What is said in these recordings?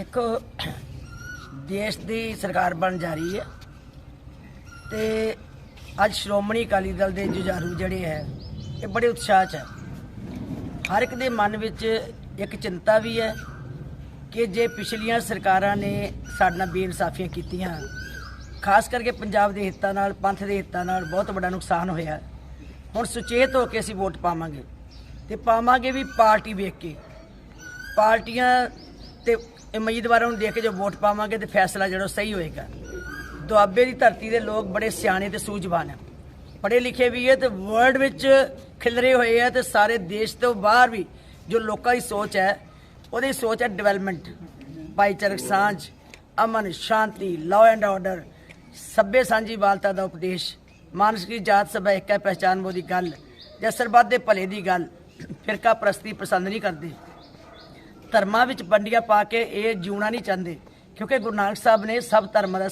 ਦੇਖੋ ਦੇਸ਼ ਦੀ ਸਰਕਾਰ ਬਣ ਜਾ ਰਹੀ ਹੈ ਤੇ ਅੱਜ ਸ਼੍ਰੋਮਣੀ ਅਕਾਲੀ ਦਲ ਦੇ ਜੁਝਾਰੂ ਜਿਹੜੇ ਹੈ, ਇਹ ਬੜੇ ਉਤਸ਼ਾਹ 'ਚ ਹੈ। ਹਰ ਇੱਕ ਦੇ ਮਨ ਵਿੱਚ ਇੱਕ ਚਿੰਤਾ ਵੀ ਹੈ ਕਿ ਜੇ ਪਿਛਲੀਆਂ ਸਰਕਾਰਾਂ ਨੇ ਸਾਡੇ ਨਾਲ ਬੇਇਨਸਾਫੀਆਂ ਕੀਤੀਆਂ, ਖਾਸ ਕਰਕੇ ਪੰਜਾਬ ਦੇ ਹਿੱਤਾਂ ਨਾਲ, ਪੰਥ ਦੇ ਹਿੱਤਾਂ ਨਾਲ ਬਹੁਤ ਵੱਡਾ ਨੁਕਸਾਨ ਹੋਇਆ। ਹੁਣ ਸੁਚੇਤ ਹੋ ਕੇ ਅਸੀਂ ਵੋਟ ਪਾਵਾਂਗੇ ਤੇ ਪਾਵਾਂਗੇ ਵੀ ਪਾਰਟੀ ਵੇਖ ਕੇ। ਪਾਰਟੀਆਂ ਤੇ ਉਮੀਦਵਾਰਾਂ ਨੂੰ ਦੇਖ ਕੇ ਜੋ ਵੋਟ ਪਾਵਾਂਗੇ ਤੇ ਫੈਸਲਾ ਜਿਹੜਾ ਉਹ ਸਹੀ ਹੋਏਗਾ। ਦੁਆਬੇ ਦੀ ਧਰਤੀ ਦੇ ਲੋਕ ਬੜੇ ਸਿਆਣੇ ਤੇ ਸੂਝਵਾਨ ਹੈ ਪੜ੍ਹੇ ਲਿਖੇ ਵੀ ਹੈ ਤੇ ਵਰਲਡ ਵਿੱਚ ਖਿਲਰੇ ਹੋਏ ਹੈ ਤੇ ਸਾਰੇ ਦੇਸ਼ ਤੋਂ ਬਾਹਰ ਵੀ ਜੋ ਲੋਕਾਂ ਦੀ ਸੋਚ ਹੈ, ਉਹਦੀ ਸੋਚ ਹੈ ਡਿਵੈਲਪਮੈਂਟ ਭਾਈਚਾਰਕ ਸਾਂਝ, ਅਮਨ, ਸ਼ਾਂਤੀ ਲਾਅ ਐਂਡ ਆਰਡਰ ਸੱਭੇ ਸਾਂਝੀਵਾਲਤਾ ਦਾ ਉਪਦੇਸ਼। ਮਾਨਸ ਦੀ ਜਾਤ ਸਭਾ ਇੱਕ ਹੈ, ਪਹਿਚਾਨ ਮੋਦੀ ਗੱਲ। ਜਾਂ ਸਰਬੱਤ ਦੇ ਭਲੇ ਦੀ ਗੱਲ। ਫਿਰਕਾ ਪ੍ਰਸਤੀ ਪਸੰਦ ਨਹੀਂ ਕਰਦੇ। ਧਰਮਾਂ ਵਿੱਚ ਵੰਡੀਆਂ ਪਾ ਕੇ ਇਹ ਜਿਉਣਾ ਨਹੀਂ ਚਾਹੁੰਦੇ, ਕਿਉਂਕਿ ਗੁਰੂ ਨਾਨਕ ਸਾਹਿਬ ਨੇ ਸਭ ਧਰਮਾਂ ਦਾ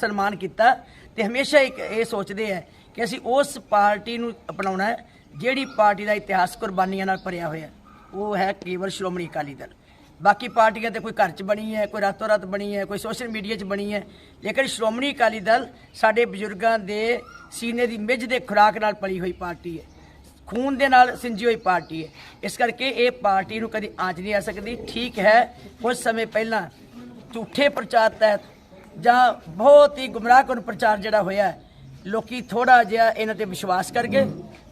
ਸਨਮਾਨ ਕੀਤਾ ਤੇ ਹਮੇਸ਼ਾ ਇੱਕ ਇਹ ਸੋਚਦੇ ਹੈ ਕਿ ਅਸੀਂ ਉਸ ਪਾਰਟੀ ਨੂੰ ਅਪਣਾਉਣਾ ਹੈ, ਜਿਹੜੀ ਪਾਰਟੀ ਦਾ ਇਤਿਹਾਸ ਕੁਰਬਾਨੀਆਂ ਨਾਲ ਭਰਿਆ ਹੋਇਆ ਉਹ ਹੈ ਕੇਵਲ ਸ਼੍ਰੋਮਣੀ ਅਕਾਲੀ ਦਲ। ਬਾਕੀ ਪਾਰਟੀਆਂ ਤੇ ਕੋਈ ਘਰ 'ਚ ਬਣੀ ਹੈ, ਕੋਈ ਰਾਤੋਂ ਰਾਤ ਬਣੀ ਹੈ, ਕੋਈ ਸੋਸ਼ਲ ਮੀਡੀਆ 'ਚ ਬਣੀ ਹੈ, ਲੇਕਿਨ ਸ਼੍ਰੋਮਣੀ ਅਕਾਲੀ ਦਲ ਸਾਡੇ ਬਜ਼ੁਰਗਾਂ ਦੇ ਸੀਨੇ ਦੀ ਮਿੱਝ ਦੇ ਖੁਰਾਕ ਨਾਲ ਪਲੀ ਹੋਈ ਪਾਰਟੀ ਹੈ। ਖੂਨ ਦੇ ਨਾਲ ਸਿੰਜੀ ਹੋਈ ਪਾਰਟੀ ਹੈ। ਇਸ ਕਰਕੇ ਇਹ ਪਾਰਟੀ ਨੂੰ ਕਦੀ ਆਂਚ ਨਹੀਂ ਆ ਸਕਦੀ। ਠੀਕ ਹੈ ਕੁਝ ਸਮੇਂ ਪਹਿਲਾਂ ਝੂਠੇ ਪ੍ਰਚਾਰ ਤਹਿਤ ਜਾਂ ਬਹੁਤ ਹੀ ਗੁੰਮਰਾਹਕੁਨ ਪ੍ਰਚਾਰ ਜਿਹੜਾ ਹੋਇਆ ਹੈ, ਲੋਕੀ ਥੋੜਾ ਜਿਹਾ ਇਹਨਾਂ ਤੇ ਵਿਸ਼ਵਾਸ ਕਰ ਗਏ।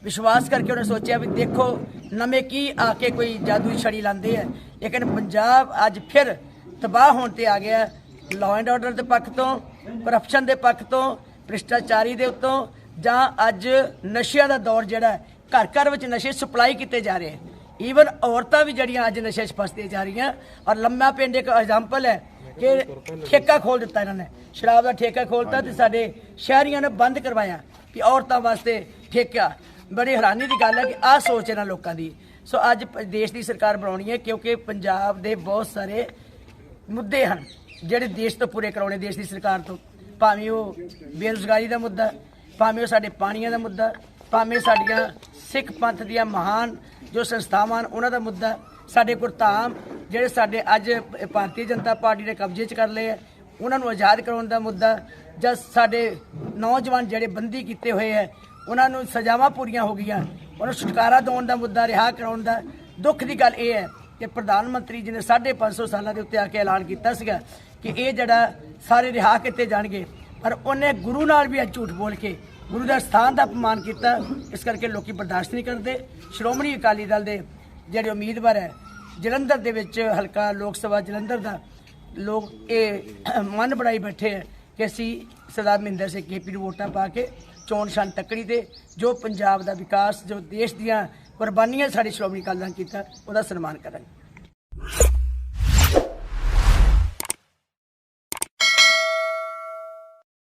ਵਿਸ਼ਵਾਸ ਕਰਕੇ ਉਹਨੇ ਸੋਚਿਆ ਵੀ ਦੇਖੋ ਨਵੇਂ ਕੀ ਆ ਕੇ ਕੋਈ ਜਾਦੂਈ ਛੜੀ ਲਾਉਂਦੇ ਆ। ਲੇਕਿਨ ਪੰਜਾਬ ਅੱਜ ਫਿਰ ਤਬਾਹ ਹੋਣ ਤੇ ਆ ਗਿਆ ਲਾਅ ਐਂਡ ਆਰਡਰ ਦੇ ਪੱਖ ਤੋਂ ਕਰਪਸ਼ਨ ਦੇ ਪੱਖ ਤੋਂ ਭ੍ਰਿਸ਼ਟਾਚਾਰੀ ਦੇ ਉੱਤੋਂ ਜਾਂ ਅੱਜ ਨਸ਼ਿਆਂ ਦਾ ਦੌਰ ਜਿਹੜਾ ਘਰ ਘਰ ਵਿੱਚ ਨਸ਼ੇ ਸਪਲਾਈ ਕੀਤੇ ਜਾ ਰਹੇ ਈਵਨ ਔਰਤਾਂ ਵੀ ਜਿਹੜੀਆਂ ਅੱਜ ਨਸ਼ੇ 'ਚ ਫਸਦੀਆਂ ਜਾ ਰਹੀਆਂ ਔਰ ਲੰਮਾ ਪਿੰਡ ਇੱਕ ਐਗਜ਼ਾਮਪਲ ਹੈ ਕਿ ਠੇਕਾ ਖੋਲ ਦਿੱਤਾ ਇਹਨਾਂ ਨੇ। ਸ਼ਰਾਬ ਦਾ ਠੇਕਾ ਖੋਲਤਾ ਤੇ ਸਾਡੇ ਸ਼ਹਿਰੀਆਂ ਨੇ ਬੰਦ ਕਰਵਾਇਆ ਕਿ ਔਰਤਾਂ ਵਾਸਤੇ ਠੇਕਾ। ਬੜੀ ਹੈਰਾਨੀ ਦੀ ਗੱਲ ਹੈ ਕਿ ਆਹ ਸੋਚ ਇਹਨਾਂ ਲੋਕਾਂ ਦੀ। ਸੋ ਅੱਜ ਦੇਸ਼ ਦੀ ਸਰਕਾਰ ਬਣਾਉਣੀ ਹੈ ਕਿਉਂਕਿ ਪੰਜਾਬ ਦੇ ਬਹੁਤ ਸਾਰੇ ਮੁੱਦੇ ਹਨ ਜਿਹੜੇ ਦੇਸ਼ ਤੋਂ ਪੂਰੇ ਕਰਾਉਣੇ ਦੇਸ਼ ਦੀ ਸਰਕਾਰ ਤੋਂ। ਭਾਵੇਂ ਉਹ ਬੇਰੁਜ਼ਗਾਰੀ ਦਾ ਮੁੱਦਾ ਭਾਵੇਂ ਉਹ ਸਾਡੇ ਪਾਣੀਆਂ ਦਾ ਮੁੱਦਾ ਭਾਵੇਂ ਸਾਡੀਆਂ ਸਿੱਖ ਪੰਥ ਦੀਆਂ ਮਹਾਨ ਜੋ ਸੰਸਥਾਵਾਂ ਹਨ, ਉਹਨਾਂ ਦਾ ਮੁੱਦਾ ਸਾਡੇ ਗੁਰਧਾਮ, ਜਿਹੜੇ ਸਾਡੇ ਅੱਜ ਭਾਰਤੀ ਜਨਤਾ ਪਾਰਟੀ ਨੇ ਕਬਜ਼ੇ 'ਚ ਕਰ ਲਏ ਹੈ ਉਹਨਾਂ ਨੂੰ ਆਜ਼ਾਦ ਕਰਾਉਣ ਦਾ ਮੁੱਦਾ ਜਾਂ ਸਾਡੇ ਨੌਜਵਾਨ ਜਿਹੜੇ ਬੰਦੀ ਕੀਤੇ ਹੋਏ ਹੈ ਉਹਨਾਂ ਨੂੰ ਸਜ਼ਾਵਾਂ ਪੂਰੀਆਂ ਹੋ ਗਈਆਂ, ਉਹਨਾਂ ਨੂੰ ਛੁਟਕਾਰਾ ਦਿਵਾਉਣ ਦਾ ਮੁੱਦਾ, ਰਿਹਾ ਕਰਾਉਣ ਦਾ, ਦੁੱਖ ਦੀ ਗੱਲ ਇਹ ਹੈ ਕਿ ਪ੍ਰਧਾਨ ਮੰਤਰੀ ਜੀ ਨੇ 550 ਸਾਲਾਂ ਦੇ ਉੱਤੇ ਆ ਕੇ ਐਲਾਨ ਕੀਤਾ ਸੀਗਾ ਕਿ ਇਹ ਜਿਹੜਾ ਸਾਰੇ ਰਿਹਾ ਕੀਤੇ ਜਾਣਗੇ, ਪਰ ਉਹਨੇ ਗੁਰੂ ਨਾਲ ਵੀ ਅੱਜ ਝੂਠ ਬੋਲ ਕੇ ਗੁਰੂ ਦਾ ਸਥਾਨ ਦਾ ਅਪਮਾਨ ਕੀਤਾ। ਇਸ ਕਰਕੇ ਲੋਕੀ ਬਰਦਾਸ਼ਤ ਨਹੀਂ ਕਰਦੇ। ਸ਼੍ਰੋਮਣੀ ਅਕਾਲੀ ਦਲ ਦੇ ਜਿਹੜੇ ਉਮੀਦਵਾਰ ਹੈ, ਜਲੰਧਰ ਦੇ ਵਿੱਚ ਹਲਕਾ ਲੋਕ ਸਭਾ ਜਲੰਧਰ ਦਾ ਲੋਕ ਇਹ ਮਨ ਬਣਾਈ ਬੈਠੇ ਹੈ ਕਿ ਅਸੀਂ ਸਰਦਾਰ ਮਹਿੰਦਰ ਸਿੰਘ ਕੇਪੀ ਨੂੰ ਵੋਟਾਂ ਪਾ ਕੇ ਚੋਣ ਸ਼ਾਨ ਤੱਕੜੀ ਦੇ ਜੋ ਪੰਜਾਬ ਦਾ ਵਿਕਾਸ, ਜੋ ਦੇਸ਼ ਦੀਆਂ ਕੁਰਬਾਨੀਆਂ ਸਾਡੇ ਸ਼੍ਰੋਮਣੀ ਅਕਾਲੀ ਦਲ ਕੀਤਾ, ਉਹਦਾ ਸਨਮਾਨ ਕਰਾਂਗੇ।